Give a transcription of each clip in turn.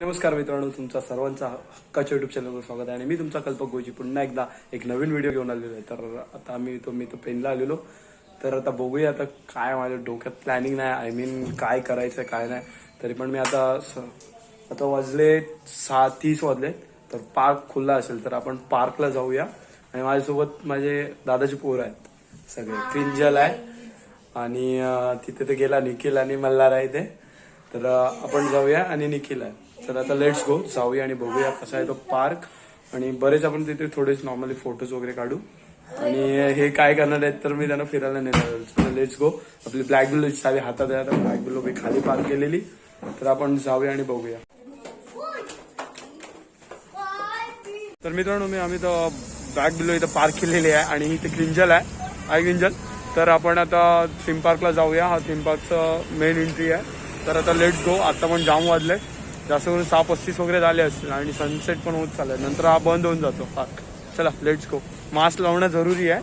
नमस्कार मित्रांनो तुमचा सर्वांचा हक्काच्या युट्यूब चॅनलवर स्वागत आहे आणि मी तुमचा कल्पक गोजी. पुन्हा एकदा एक नवीन व्हिडिओ घेऊन आलेलो आहे. तर आता आम्ही तो मी तो पेनला आलेलो. तर आता बघूया आता काय माझ्या डोक्यात प्लॅनिंग नाही. आय मीन काय करायचं काय नाही. तरी पण मी आता आता वाजले सहा तीस वाजले. तर पार्क खुल्ला असेल तर आपण पार्कला जाऊया. आणि माझ्यासोबत माझे दादाचे पोरं आहेत. सगळे. क्रिंजल आहे. आणि तिथे ते गेला निखिल आणि मल्हार आहे ते तर आपण जाऊया आणि निखिल आहे. तर आता लेट्स गो जाऊया आणि बघूया कसा आहे तो पार्क आणि बरेच आपण तिथे थोडेच नॉर्मली फोटोज वगैरे काढू. आणि हे काय करणार आहेत तर मी त्यांना फिरायला नेणार लेट्स गो आपली ब्लॅक बिलो चावी हातात आहे. आता ब्लॅक बिलो मी खाली पार्क केलेली. तर आपण जाऊया आणि बघूया. तर मित्रांनो मी आम्ही तर ब्लॅक बिलो इथं पार्क केलेली आहे आणि इथे क्रिंजल आहे. आय क्रिंजल तर आपण आता थीम पार्कला जाऊया. हा थीम पार्कचं मेन एंट्री आहे. तर आता लेट्स गो आता पण जाम वाजले जास्त करून सहा पस्तीस वगैरे झाले असतील आणि सनसेट पण होत चाललाय. नंतर हा बंद होऊन जातो. पार्क चला लेट्स गो मास्क लावणं जरुरी आहे.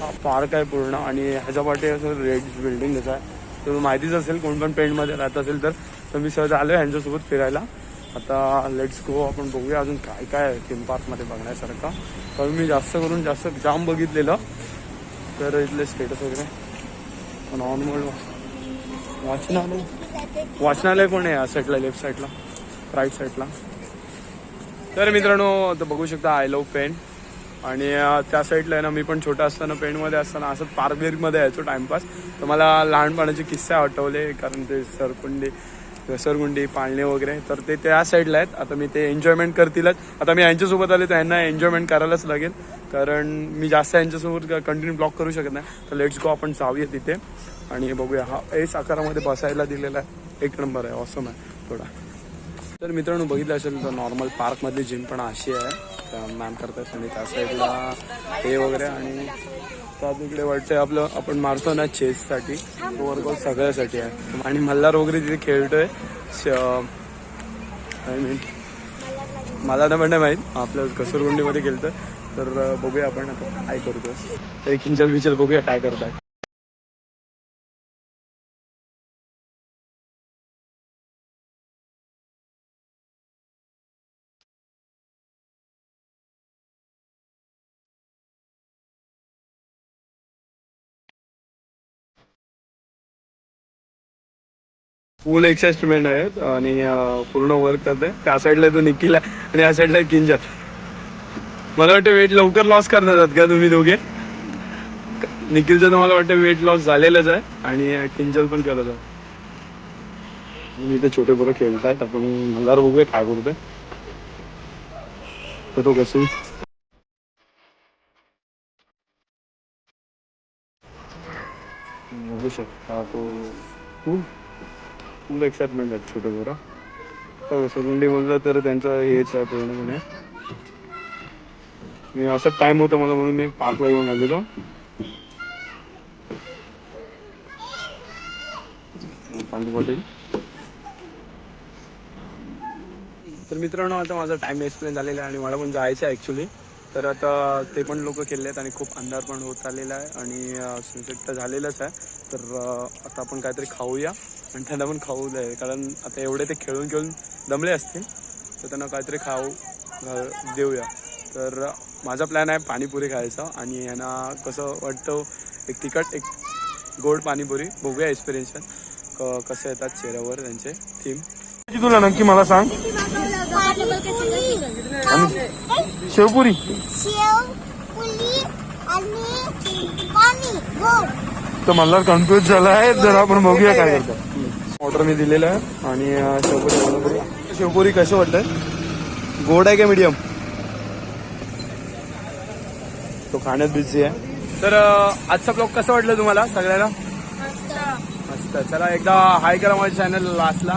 हा पार्क आहे पूर्ण आणि ह्याच्या पाठी असं रेड बिल्डिंगच आहे. तर माहितीच असेल कोण पण पेंटमध्ये राहत असेल तर तर मी सहज आलो ह्यांच्यासोबत फिरायला. आता लेट्स गो आपण बघूया अजून काय काय आहे थीम पार्कमध्ये बघण्यासारखं. कारण मी जास्त करून जास्त जाम बघितलेलं. तर इथले स्टेटस वगैरे. नॉर्मल वाचनालय. वाचनालय पण आहे या साईडला लेफ्ट साईडला राईट साईडला तर मित्रांनो आता बघू शकता आय लव्ह पेन आणि त्या साईडला आहे ना मी पण छोटा असताना पेंटमध्ये असताना असं पार्क यायचो टाइमपास तर मला लहानपणाचे किस्से आठवले कारण ते सरकुंडी घसरगुंडी पाळणे वगैरे. तर ते त्या साईडला आहेत. आता मी ते एन्जॉयमेंट करतीलच. आता मी यांच्यासोबत आले तर यांना एन्जॉयमेंट करायलाच लागेल. कारण मी जास्त यांच्यासोबत कंटिन्यू ब्लॉक करू शकत नाही. तर लेट्स गो आपण जाऊया तिथे. आणि बघूया हा एस आकारामध्ये बसायला दिलेला आहे. एक नंबर आहे ऑसम आहे. थोडा. तर मित्रांनो बघितलं असेल तर नॉर्मल पार्कमधली जिम पण अशी आहे. मॅम करतात आणि त्या साईडला हे वगैरे आणि त्या तिकडे वाटतंय आपलं आपण मारतो ना चेससाठी तो वर्कआउट सगळ्यासाठी आहे. आणि मल्हार वगैरे तिथे खेळतोय. आय मीन मला तर पण नाही माहीत. आपलं घसरगुंडीमध्ये खेळतोय. तर बघूया आपण आता काय करतो तर किंचल बिचल बघूया काय करताय. फुल एक्सेस्टमेंट आहेत आणि पूर्ण वर्क करते त्या साईडला तो निखिल आहे आणि या साईडला किंजल. मला वाटतं वेट लवकर लॉस करणार आहात का तुम्ही दोघे? निखिलचं तर मला वाटतं वेट लॉस झालेलंच आहे आणि किंजल पण करत आहे. मी इथे छोटे पोरं खेळतायत आपण मला बघूया काय करतोय तर तो कसं? बघू शकता तो खूप फुल एक्साइटमेंट आहेत छोटे बरं तर सगुंडी तर त्यांचं हेच आहे पूर्णपणे. मी असं टाइम होता मला म्हणून मी पार्कला येऊन आलेलो. पाणी बॉटल तर मित्रांनो आता माझा टाइम एक्सप्लेन झालेला आहे आणि मला पण जायचं आहे ॲक्च्युली तर आता ते पण लोक केले आहेत आणि खूप अंधार पण होत आलेला आहे आणि सनसेट तर झालेलंच आहे. तर आता आपण काहीतरी खाऊया. आणि त्यांना पण खाऊ द्या कारण आता एवढे ते खेळून खेळून दमले असतील तर त्यांना काहीतरी खाऊ देऊया. तर माझा प्लॅन आहे पाणीपुरी खायचा आणि यांना कसं वाटतं एक तिखट एक गोड पाणीपुरी. बघूया एक्सपिरियन्स कसं येतात चेहऱ्यावर त्यांचे थीम तुला नक्की मला सांग? शेवपुरी? पाणी तर मला कन्फ्युज झाला आहे तर आपण बघूया काय करतो ऑर्डर मी दिलेलं आहे. आणि शेवपुरी शेवपुरी कसं वाटतंय? गोड आहे का मीडियम? तो खाण्यात बिझी आहे. तर आजचा ब्लॉग कसं वाटलं तुम्हाला सगळ्यांना? मस्त. चला एकदा हाय करा माझ्या चॅनल लास्टला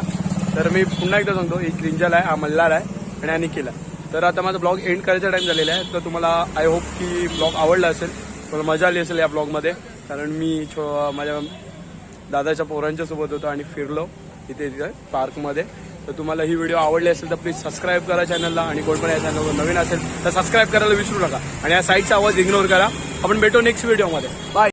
तर मी पुन्हा एकदा सांगतो एक क्रिंजल आहे हा मल्हार आहे आणि आणि केला आहे. तर आता माझा ब्लॉग एंड करायचा टाइम झालेला आहे. तर तुम्हाला आय होप की ब्लॉग आवडला असेल तुम्हाला मजा आली असेल या ब्लॉगमध्ये कारण मी छो माझ्या दादाच्या पोरांच्या सोबत होतो आणि फिरलो इथे तिथे पार्कमध्ये. तर तुम्हाला ही व्हिडिओ आवडली असेल तर प्लीज सबस्क्राईब करा चॅनलला आणि कोण पण या चॅनलवर नवीन असेल तर सबस्क्राईब करायला विसरू नका. आणि या साईडचा आवाज इग्नोर करा. आपण भेटू नेक्स्ट व्हिडिओमध्ये. बाय